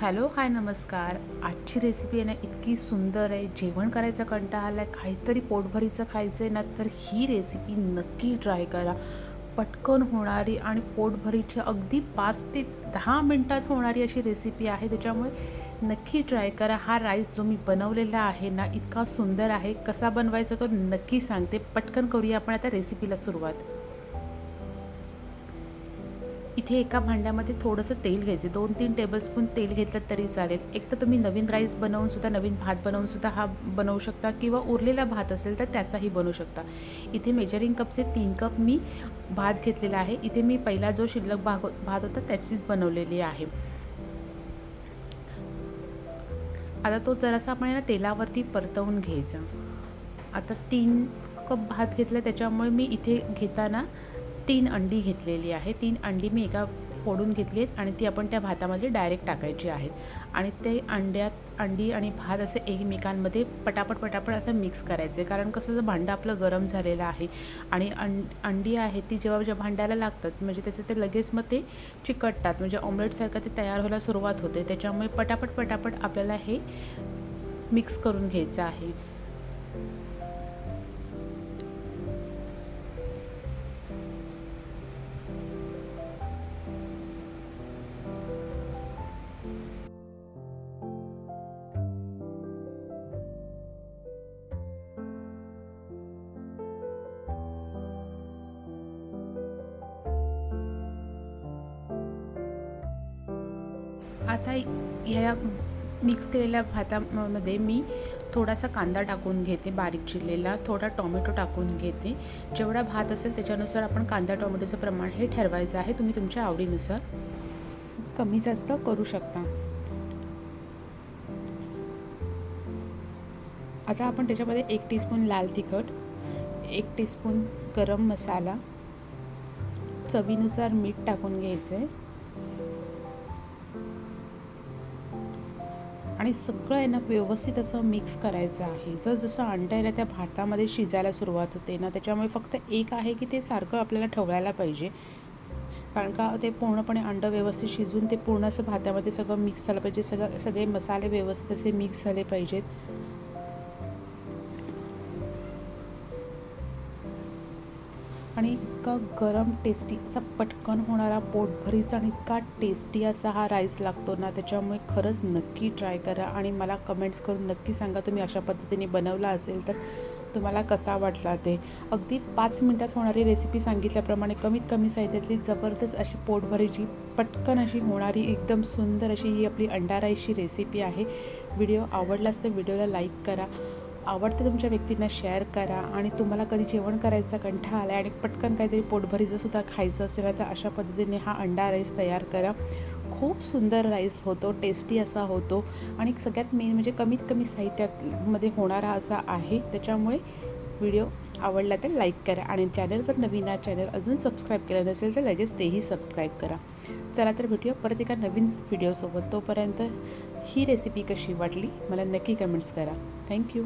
Hello hi नमस्कार. आजची recipe आहे ना इतकी सुंदर आहे. जेवण करायचा कंटाळा आला आहे काहीतरी पोटभरीचं खायचं आहे ना तर ही रेसिपी नक्की ट्राय करा. पटकन होणारी आणि पोटभरीची अगदी पाच ते दहा मिनटात होणारी अशी रेसिपी आहे. त्याच्यामुळे नक्की ट्राय करा. हा राईस जो मी बनवलेला आहे ना इतका सुंदर आहे. कसा बनवायचा तो नक्की सांगते. पटकन करूया आपण आता रेसिपीला सुरुवात. इथे एका भांड्यामध्ये थोडंसं तेल घ्यायचे. दोन तीन टेबलस्पून तेल घेतलं तरी चालेल. एक तर तुम्ही नवीन राईस बनवून सुद्धा नवीन भात बनवून सुद्धा हा बनवू शकता किंवा उरलेला भात असेल तर त्याचाही बनवू शकता. इथे मेजरिंग कपचे तीन कप मी भात घेतलेला आहे. इथे मी पहिला जो शिल्लक भाग भात होता त्याचीच बनवलेली आहे. आता तो जरासा आपण ना तेलावरती परतवून घ्यायचा. आता तीन कप भात घेतला त्याच्यामुळे मी इथे घेताना तीन अंडी घेतलेली आहे तीन अंडी मी एका फोडून घेतली आहेत आणि ती आपण त्या भातामध्ये डायरेक्ट टाकायची आहेत. आणि ते अंड्यात अंडी आणि भात असे एकमेकांमध्ये पटापट पटापट असं मिक्स करायचे. कारण कसं जर भांडं आपलं गरम झालेलं आहे आणि अं अंडी आहे ती जेव्हा जेव्हा भांड्याला लागतात म्हणजे त्याचं ते लगेच मग ते चिकटतात. म्हणजे ऑमलेटसारखं ते तयार व्हायला सुरुवात होते. त्याच्यामुळे पटापट पटापट आपल्याला हे मिक्स करून घ्यायचं आहे. आता ह्या मिक्स केलेल्या भातामध्ये मी थोडासा कांदा टाकून घेते बारीक चिरलेला. थोडा टोमॅटो टाकून घेते. जेवढा भात असेल त्याच्यानुसार आपण कांदा टोमॅटोचं प्रमाण हे ठरवायचं आहे. तुम्ही तुमच्या आवडीनुसार कमी जास्त करू शकता. आता आपण त्याच्यामध्ये एक टीस्पून लाल तिखट एक टीस्पून गरम मसाला चवीनुसार मीठ टाकून घ्यायचं आहे आणि सगळं आहे ना व्यवस्थित असं मिक्स करायचं आहे. जर जसं अंडं आहे ना त्या भातामध्ये शिजायला सुरुवात होते ना त्याच्यामुळे फक्त एक आहे की ते सारखं आपल्याला ठेवायला पाहिजे. कारण का ते पूर्णपणे अंडं व्यवस्थित शिजून ते पूर्ण असं भातामध्ये सगळं मिक्स झालं पाहिजे. सगळं सगळे मसाले व्यवस्थित असे मिक्स झाले पाहिजेत. आणि इतका गरम टेस्टी असा पटकन होणारा पोटभरीचा आणि इतका टेस्टी असा हा राईस लागतो ना त्याच्यामुळे खरंच नक्की ट्राय करा आणि मला कमेंट्स करून नक्की सांगा तुम्ही अशा पद्धतीने बनवला असेल तर तुम्हाला कसा वाटला ते. अगदी पाच मिनटात होणारी रेसिपी सांगितल्याप्रमाणे कमीत कमी साहित्यातली जबरदस्त अशी पोटभरीची पटकन अशी होणारी एकदम सुंदर अशी ही आपली अंडा राईसची रेसिपी आहे. व्हिडिओ आवडलाच तर व्हिडिओला लाईक करा. आवडतं तुमच्या व्यक्तींना शेअर करा आणि तुम्हाला कधी जेवण करायचा कंठा आला आणि पटकन काहीतरी पोटभरीचं सुद्धा खायचं असेल तर अशा पद्धतीने हा अंडा राईस तयार करा. खूप सुंदर राईस होतो टेस्टी असा होतो आणि सगळ्यात मेन म्हणजे कमीत कमी साहित्यामध्ये होणारा असा आहे. त्याच्यामुळे व्हिडिओ आवडला तर लाईक करा आणि चॅनलवर नवीन हा चॅनल अजून सबस्क्राईब केलं नसेल तर लगेच तेही सबस्क्राईब करा. चला तर भेटूया परत एका नवीन व्हिडिओसोबत तोपर्यंत ही रेसिपी कशी वाटली मला नक्की कमेंट्स करा. थँक्यू